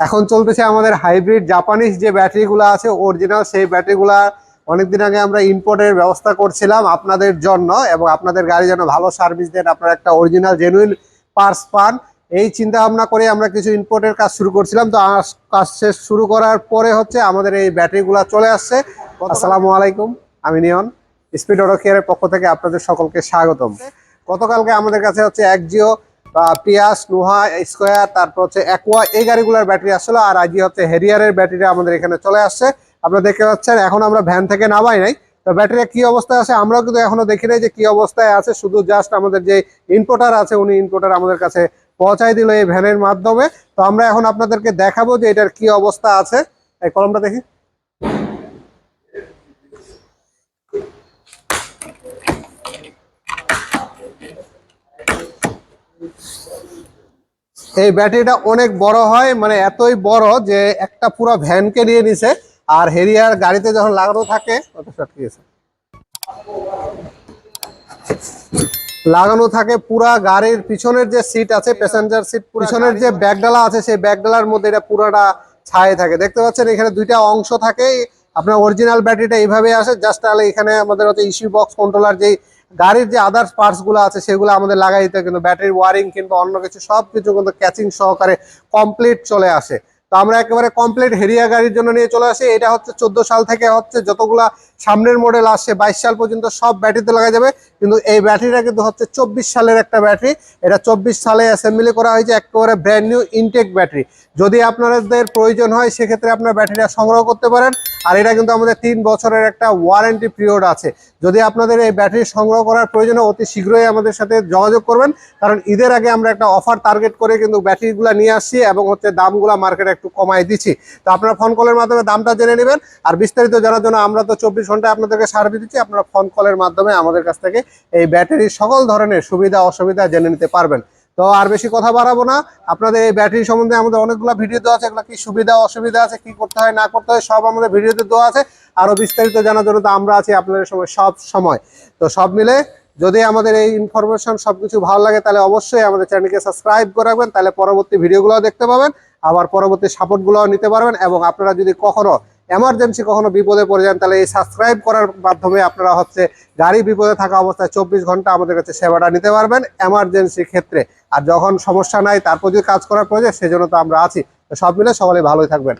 এখন চলতেছে আমাদের হাইব্রিড জাপানিজ যে ব্যাটারিগুলো আছে অরিজিনাল সেই ব্যাটারিগুলা অনেকদিন আগে আমরা ইম্পোর্টের ব্যবস্থা করছিলাম আপনাদের জন্য এবং আপনাদের গাড়ি যেন ভালো সার্ভিস দেন আপনারা একটা অরিজিনাল জেনুইন পার্স পান। এই চিন্তা ভাবনা করে আমরা কিছু ইম্পোর্টের কাজ শুরু করছিলাম। তো কাজ শেষ শুরু করার পরে হচ্ছে আমাদের এই ব্যাটারিগুলা চলে আসছে। আসসালামু আলাইকুম আমি নিয়ন স্পিড অটো কেয়ারের পক্ষ থেকে আপনাদের সকলকে স্বাগতম। গতকালকে আমাদের কাছে হচ্ছে একজিও পিয়াস নুহা স্কোয়ার তারপর হচ্ছে অ্যাকোয়া এই গাড়িগুলোর ব্যাটারি আসছিল আর আজকে হচ্ছে হেরিয়ারের ব্যাটারি আমাদের এখানে চলে আসছে। আপনারা দেখতে পাচ্ছেন, এখন আমরা ভ্যান থেকে নামাই নাই। তো ব্যাটারি কি অবস্থায় আছে আমরাও কিন্তু এখনও দেখি নাই যে কি অবস্থায় আছে। শুধু জাস্ট আমাদের যে ইনপোর্টার আছে, উনি ইনপোর্টার আমাদের কাছে পৌঁছাই দিল এই ভ্যানের মাধ্যমে। তো আমরা এখন আপনাদেরকে দেখাবো যে এটার কি অবস্থা আছে। এই কলমটা দেখি। এই ব্যাটারিটা অনেক বড় হয় মানে এতই বড় যে একটা পুরো ভ্যানকে নিয়ে নিছে। আর হেরিয়ার গাড়িতে যখন লাগানো থাকে কি লাগানো থাকে পুরা গাড়ির পিছনের যে সিট আছে প্যাসেঞ্জার সিট পিছনের যে ব্যাগডালা আছে সেই ব্যাগডালার মধ্যে এটা পুরোটা ছায়ে থাকে। দেখতে পাচ্ছেন এখানে দুইটা অংশ থাকে। আপনার অরিজিনাল ব্যাটারিটা এইভাবে আসে জাস্ট তাহলে এখানে আমাদের হচ্ছে ইস্যু বক্স কন্ট্রোলার যেই গাড়ির যে আদার্স পার্টসগুলো আছে সেগুলো আমাদের লাগাই দিতে কিন্তু ব্যাটারি ওয়ারিং কিংবা অন্য কিছু সব কিছু কিন্তু ক্যাচিং সহকারে কমপ্লিট চলে আসে। তো আমরা একেবারে কমপ্লিট হেরিয়া গাড়ির জন্য নিয়ে চলে আসি। এটা হচ্ছে চোদ্দ সাল থেকে হচ্ছে যতগুলা সামনের মডেল আসছে, বাইশ সাল পর্যন্ত সব ব্যাটারিতে লাগা যাবে। কিন্তু এই ব্যাটারিটা কিন্তু হচ্ছে চব্বিশ সালের একটা ব্যাটারি এটা চব্বিশ সালে অ্যাসেম্বলি করা হয়েছে একেবারে ব্র্যান্ড নিউ ইনটেক ব্যাটারি যদি আপনাদের প্রয়োজন হয়, সেক্ষেত্রে আপনার ব্যাটারিটা সংগ্রহ করতে পারেন। আর এটা কিন্তু আমাদের তিন বছরের একটা ওয়ারেন্টি পিরিয়ড আছে। যদি আপনাদের এই ব্যাটারি সংগ্রহ করার প্রয়োজন অতি শীঘ্রই আমাদের সাথে যোগাযোগ করবেন। কারণ ঈদের আগে আমরা একটা অফার টার্গেট করে কিন্তু ব্যাটারিগুলো নিয়ে আসছি এবং হচ্ছে দামগুলো মার্কেটে একটু কমাই দিচ্ছি। তো আপনারা ফোন কলের মাধ্যমে দামটা জেনে নেবেন। আর বিস্তারিত জানার জন্য আমরা তো চব্বিশ ঘন্টায় আপনাদেরকে সার্ভিস দিচ্ছি। আপনারা ফোন কলের মাধ্যমে আমাদের কাছ থেকে এই ব্যাটারির সকল ধরনের সুবিধা, অসুবিধা জেনে নিতে পারবেন। তো আর বেশি কথা বাড়াবো না। আপনাদের এই ব্যাটারি সম্বন্ধে আমাদের অনেকগুলো ভিডিও দেওয়া আছে। এগুলো কি সুবিধা, অসুবিধা আছে, কি করতে হয়, না করতে হয়, সব আমাদের ভিডিওতে দেওয়া আছে। আরও বিস্তারিত জানার জন্য তো আমরা আছি আপনাদের সময় সব সময়। তো সব মিলে যদি আমাদের এই ইনফরমেশন সবকিছু ভালো লাগে, তাহলে অবশ্যই আমাদের চ্যানেলকে সাবস্ক্রাইব করে রাখবেন, তাহলে পরবর্তী ভিডিওগুলো দেখতে পাবেন, আবার পরবর্তী সাপোর্টগুলোও নিতে পারবেন এবং আপনারা যদি কখনো এমার্জেন্সি কখনো বিপদে পড়ে যান, তাহলে এই সাবস্ক্রাইব করার মাধ্যমে আপনারা হচ্ছে গাড়ি বিপদে থাকা অবস্থায় চব্বিশ ঘণ্টা আমাদের কাছে সেবাটা নিতে পারবেন এমার্জেন্সি ক্ষেত্রে। আর যখন সমস্যা নাই তারপর যদি কাজ করার প্রয়োজন, সেজন্য তো আমরা আছি। সব মিলে সকলে ভালোই থাকবেন।